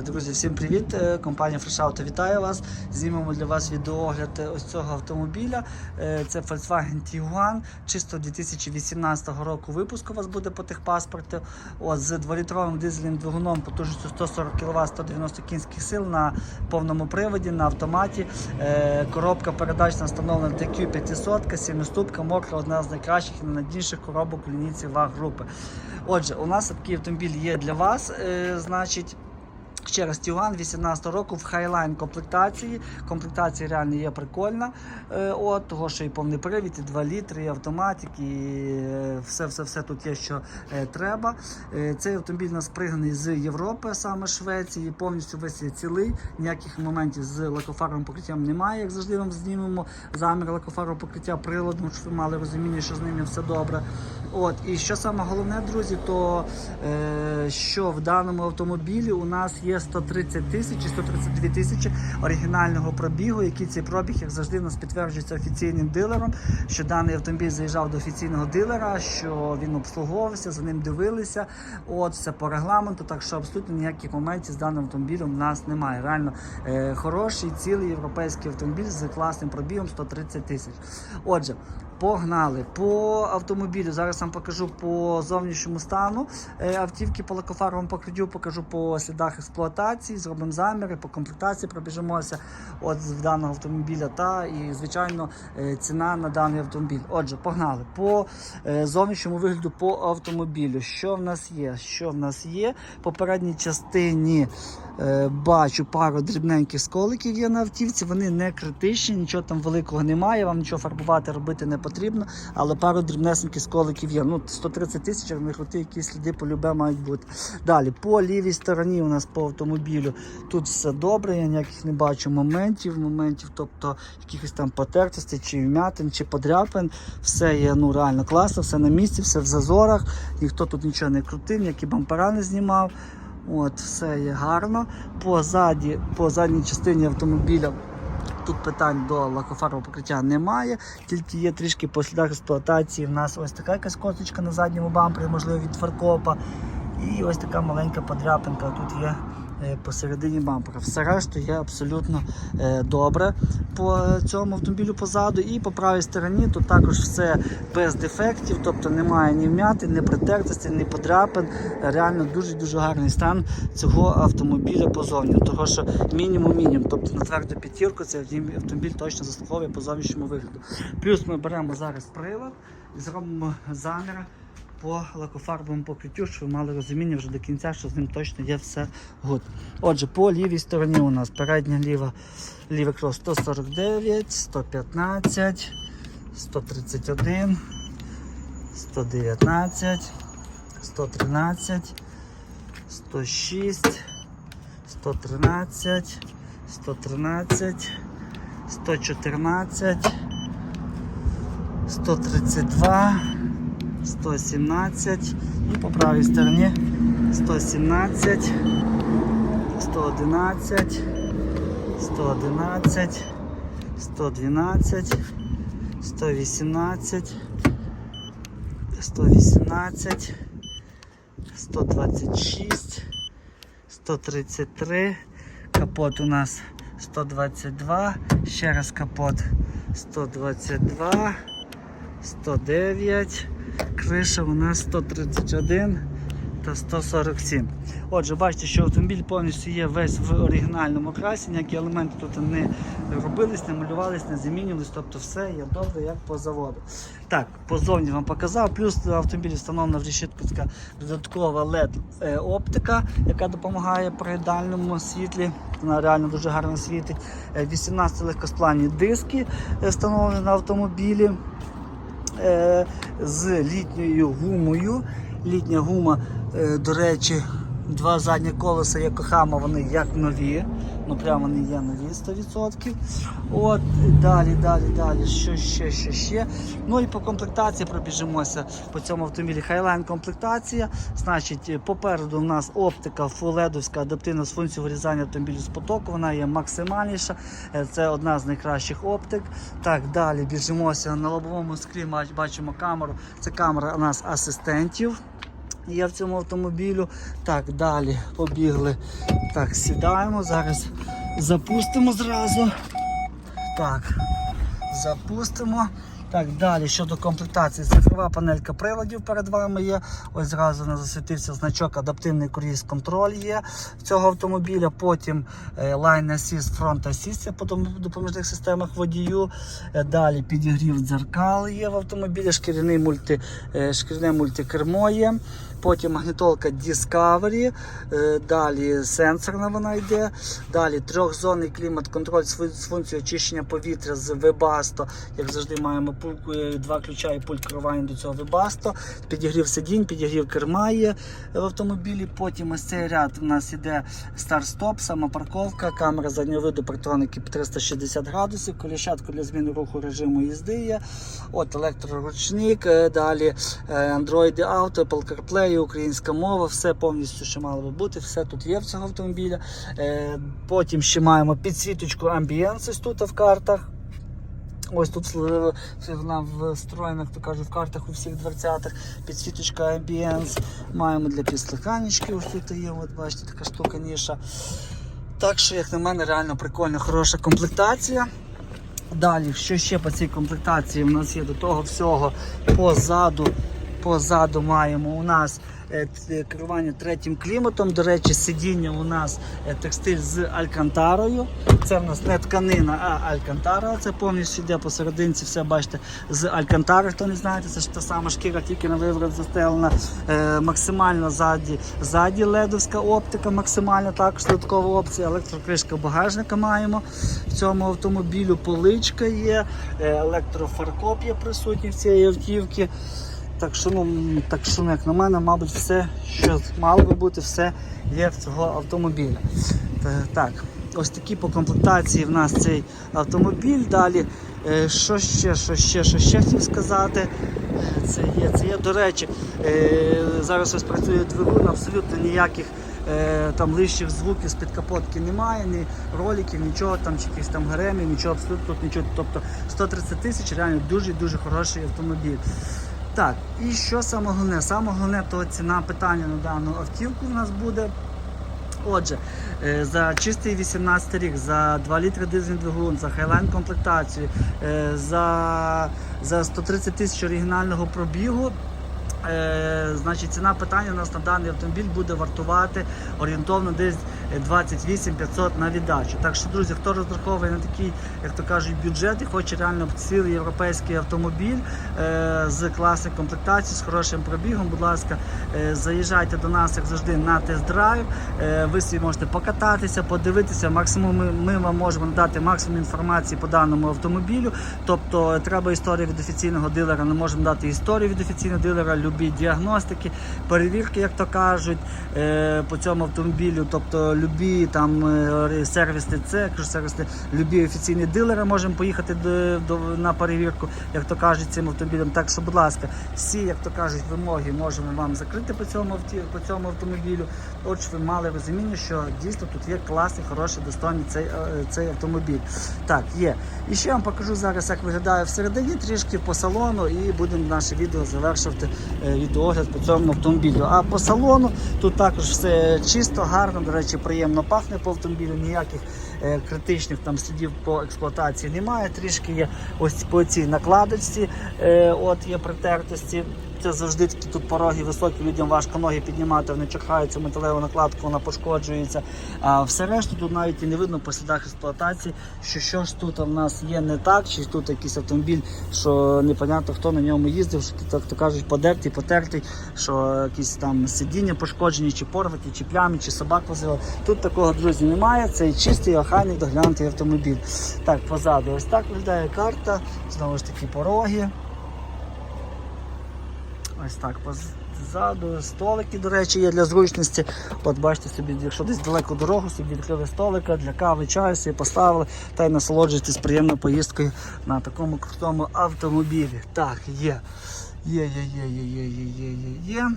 Е, Друзі, всім привіт! Е, Компанія Fresh Auto вітає вас. Знімемо для вас відеоогляд е, ось цього автомобіля. Це Volkswagen Tiguan, чисто 2018 року випуску у вас буде по техпаспорту. От, з 2-літровим дизельним двигуном потужністю 140 кВт, 190 кінських сил на повному приводі, на автоматі. Коробка передач встановлена DQ 500, 7-ступка, мокра, одна з найкращих і найнадійніших коробок у лінійці ВАГ групи. Отже, у нас такий автомобіль є для вас. Значить. Ще раз Тюган 18 року в хайлайн комплектації. Комплектація реально є прикольна. Е, от, того, що і повний привід, і 2 літри, і автоматик, і е, все, все, все тут є, що е, треба. Е, цей автомобіль нас пригнаний з Європи, саме Швеції, повністю весь цілий. Ніяких моментів з лакофаровим покриттям немає, як завжди вам знімемо. Замір лакофарового покриття приладом, щоб ви мали розуміння, що з ними все добре. От, і що саме головне, друзі, то е, що в даному автомобілі у нас є 130 тисяч і 132 тисячі оригінального пробігу, який цей пробіг, як завжди, у нас підтверджується офіційним дилером, що даний автомобіль заїжджав до офіційного дилера, що він обслуговувався, за ним дивилися. От все по регламенту, так що абсолютно ніяких моментів з даним автомобілем в нас немає. Реально е, хороший, цілий європейський автомобіль з класним пробігом 130 тисяч. Отже. Погнали по автомобілю. Зараз вам покажу по зовнішньому стану е, автівки по лакофаровому покриттю, покажу по слідах експлуатації, зробимо заміри, по комплектації пробіжимося от в даного автомобіля та і, звичайно, е, ціна на даний автомобіль. Отже, погнали. По е, зовнішньому вигляду по автомобілю. Що в нас є? Що в нас є? Попередній частині бачу пару дрібненьких сколиків є на автівці. Вони не критичні, нічого там великого немає. Вам нічого фарбувати робити не потрібно, але пару дрібнесеньких сколиків є. Ну, 130 тисяч, не крути, якісь сліди по любе мають бути. Далі, по лівій стороні у нас по автомобілю тут все добре, я ніяких не бачу моментів, моментів, тобто якихось там потертостей, чи вмятин, чи подряпин. Все є ну, реально класно, все на місці, все в зазорах, ніхто тут нічого не крутив, ніякі бампера не знімав. От, все є гарно. Позаді, по задній частині автомобіля Тут питань до лакофарового покриття немає, тільки є трішки по слідах експлуатації. У нас ось така якась косточка на задньому бампері, можливо, від фаркопа. І ось така маленька подряпинка тут є посередині бампера. Все решту є абсолютно е, добре по цьому автомобілю позаду. І по правій стороні тут також все без дефектів, тобто немає ні вмятин, ні притертості, ні подряпин. Реально дуже-дуже гарний стан цього автомобіля позовні. Того що мінімум-мінімум, тобто на тверду п'ятірку цей автомобіль точно заслуговує по зовнішньому вигляду. Плюс ми беремо зараз прилад і зробимо заміри по лакофарбовому покриттю, щоб ви мали розуміння вже до кінця, що з ним точно є все гуд. Отже, по лівій стороні у нас передня ліва, лівий крос 149, 115, 131, 119, 113, 106, 113, 113, 114, 132, 117 і по правій стороні 117, 111, 111, 112, 118, 118, 126, 133, капот у нас 122, ще раз капот 122, 109, криша у нас 131 та 147. Отже, бачите, що автомобіль повністю є весь в оригінальному красі, ніякі елементи тут не робились, не малювались, не замінювались, тобто все є добре, як по заводу. Так, позовні вам показав, плюс автомобілі встановлена в решітку така додаткова LED-оптика, яка допомагає при дальньому світлі. Вона реально дуже гарно світить. Е, 18 легкосплавні диски е, встановлені на автомобілі е, з літньою гумою. Літня гума, е, до речі, два задні колеса Якохама, вони як нові. Ну прямо вони є нові 100%. От, далі, далі, далі. Що ще, що ще. Ну і по комплектації пробіжимося по цьому автомобілі. Highline комплектація. Значить, попереду у нас оптика фуледовська адаптивна з функцією вирізання автомобілю з потоку. Вона є максимальніша. Е, Це одна з найкращих оптик. Так, далі біжимося на лобовому склі. Бачимо камеру. Це камера у нас асистентів. Є в цьому автомобілю. Так, далі побігли. Так, сідаємо. Зараз запустимо зразу. Так, запустимо. Так, далі щодо комплектації. Цифрова панелька приладів перед вами є. Ось зразу нас засвітився значок адаптивний круїз контроль є цього автомобіля. Потім е, Line Assist, Front Assist це по допоміжних системах водію. Е, Далі підігрів дзеркал є в автомобілі, шкіряний мульти, е, шкіряне мультикермо є. Потім магнітолка Discovery, далі сенсорна вона йде. Далі трьохзонний клімат-контроль з функцією очищення повітря з Webasto. Як завжди, маємо два ключа і пульт керування до цього Webasto. Підігрів сидінь, підігрів керма є в автомобілі. Потім ось цей ряд у нас іде старт-стоп, самопарковка, камера заднього виду, партроники 360 градусів, коліщатка для зміни руху режиму їзди є. От електроручник, е, далі е, Android Auto, Apple CarPlay, українська мова, все повністю що мало би бути, все тут є в цього автомобіля. Е, Потім ще маємо підсвіточку Ambience ось тут в картах. Ось тут вона встроєна, як то кажуть, в картах у всіх дверцятах. Підсвіточка Ambience. Маємо для підслуханечки, ось тут є, от бачите, така штука ніша. Так що, як на мене, реально прикольна, хороша комплектація. Далі, що ще по цій комплектації у нас є до того всього позаду. Позаду маємо у нас е, керування третім кліматом. До речі, сидіння у нас е, текстиль з алькантарою. Це в нас не тканина, а алькантара. Це повністю йде посерединці, все бачите, з алькантари. Хто не знаєте, це ж та сама шкіра, тільки на виворот застелена. Е, максимально ззаді, ззаді ледовська оптика, максимально також додаткова опція. Електрокришка багажника маємо в цьому автомобілю. Поличка є, е, електрофаркоп є присутній в цій автівці. Так що, ну, так що, ну, як на мене, мабуть, все, що мало би бути, все є в цього автомобіля. Та- Так, ось такі по комплектації в нас цей автомобіль. Далі, е, що ще, що ще, що ще хотів сказати. Це є, це є, до речі, е, зараз ось працює двигун, абсолютно ніяких е, там лишніх звуків з-під капотки немає, ні роликів, нічого там, чи якихось там гаремів, нічого абсолютно тут нічого. Тобто 130 тисяч реально дуже-дуже хороший автомобіль. Так, і що саме головне? Саме головне то ціна питання на дану автівку в нас буде. Отже, е, за чистий 18 рік, за 2 літри дизельний двигун, за хайлайн комплектацію, е, за, за 130 тисяч оригінального пробігу. Е, значить, ціна питання у нас на даний автомобіль буде вартувати орієнтовно десь 28 500 на віддачу. Так що, друзі, хто розраховує на такий, як то кажуть, бюджет і хоче реально цілий європейський автомобіль е, з класною комплектацією, з хорошим пробігом, будь ласка, е, заїжджайте до нас, як завжди, на тест-драйв. Е, ви собі можете покататися, подивитися. Максимум ми, ми вам можемо надати максимум інформації по даному автомобілю. Тобто треба історію від офіційного дилера, ми можемо дати історію від офіційного дилера, любі діагностики, перевірки, як то кажуть, е, по цьому автомобілю. Тобто любі там сервісні це, кажу, сервісні, любі офіційні дилери можемо поїхати до, до, на перевірку, як то кажуть, цим автомобілем. Так що, будь ласка, всі, як то кажуть, вимоги можемо вам закрити по цьому по цьому автомобілю. От ви мали розуміння, що дійсно тут є класний, хороший, достойний цей, е, цей автомобіль. Так, є. І ще вам покажу зараз, як виглядає всередині, трішки по салону, і будемо наше відео завершувати е, відеогляд по цьому автомобілю. А по салону тут також все чисто, гарно, до речі, приємно пахне по автомобілю, ніяких критичних там слідів по експлуатації немає. Трішки є ось по цій накладочці, е, от є притертості. Це завжди такі тут пороги високі, людям важко ноги піднімати, вони чахаються, металеву накладку, вона пошкоджується. А все решту тут навіть і не видно по слідах експлуатації, що що ж тут в нас є не так, чи тут якийсь автомобіль, що непонятно хто на ньому їздив, що так то кажуть, подертий, потертий, що якісь там сидіння пошкоджені, чи порваті, чи плямі, чи собак возили. Тут такого, друзі, немає. Це чистий, охайний, доглянутий автомобіль. Так, позаду ось так виглядає карта, знову ж таки пороги. Ось так позаду. Столики, до речі, є для зручності. От бачите собі, якщо десь далеко дорогу, собі відкрили столика для кави, чаю собі поставили та й насолоджуйтесь приємною поїздкою на такому крутому автомобілі. Так, є. Є, є, є, є, є, є, є, є, є.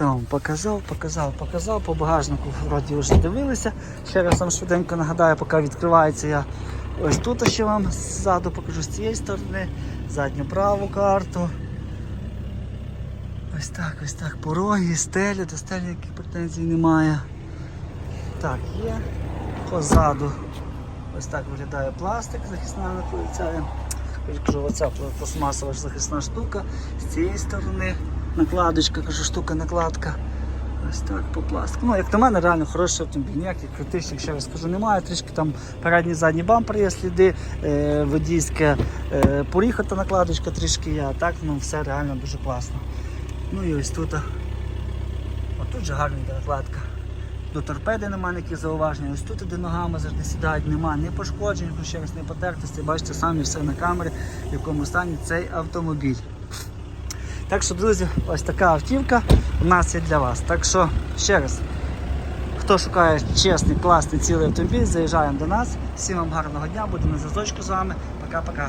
Я показав, показав, показав. По багажнику вроді вже дивилися. Ще раз вам швиденько нагадаю, поки відкривається я ось тут ще вам ззаду покажу з цієї сторони, задню праву карту. Ось так, ось так. Пороги, стелі, до стелі яких претензій немає. Так, є. Позаду. Ось так виглядає пластик, захисна. Я кажу, оця пластмасова захисна штука. З цієї сторони накладочка, кажу, штука, накладка. Ось так по пластику. Ну, як на мене, реально хороший автомобіль. Ніяких критичних, ще раз скажу, немає. Трішки там передній задній бампер є сліди, е, водійське е, поріхата накладочка трішки є, а так ну, все реально дуже класно. Ну і ось тут. а, Отут же гарна накладка. До торпеди немає ніяких зауважень. Ось тут, де ногами завжди сідають, немає ні пошкоджень, ще раз не потертості. Бачите самі все на камері, в якому стані цей автомобіль. Так що, друзі, ось така автівка у нас є для вас. Так що, ще раз, хто шукає чесний, класний, цілий автомобіль, заїжджаємо до нас. Всім вам гарного дня, будемо на зв'язочку з вами. Пока-пока.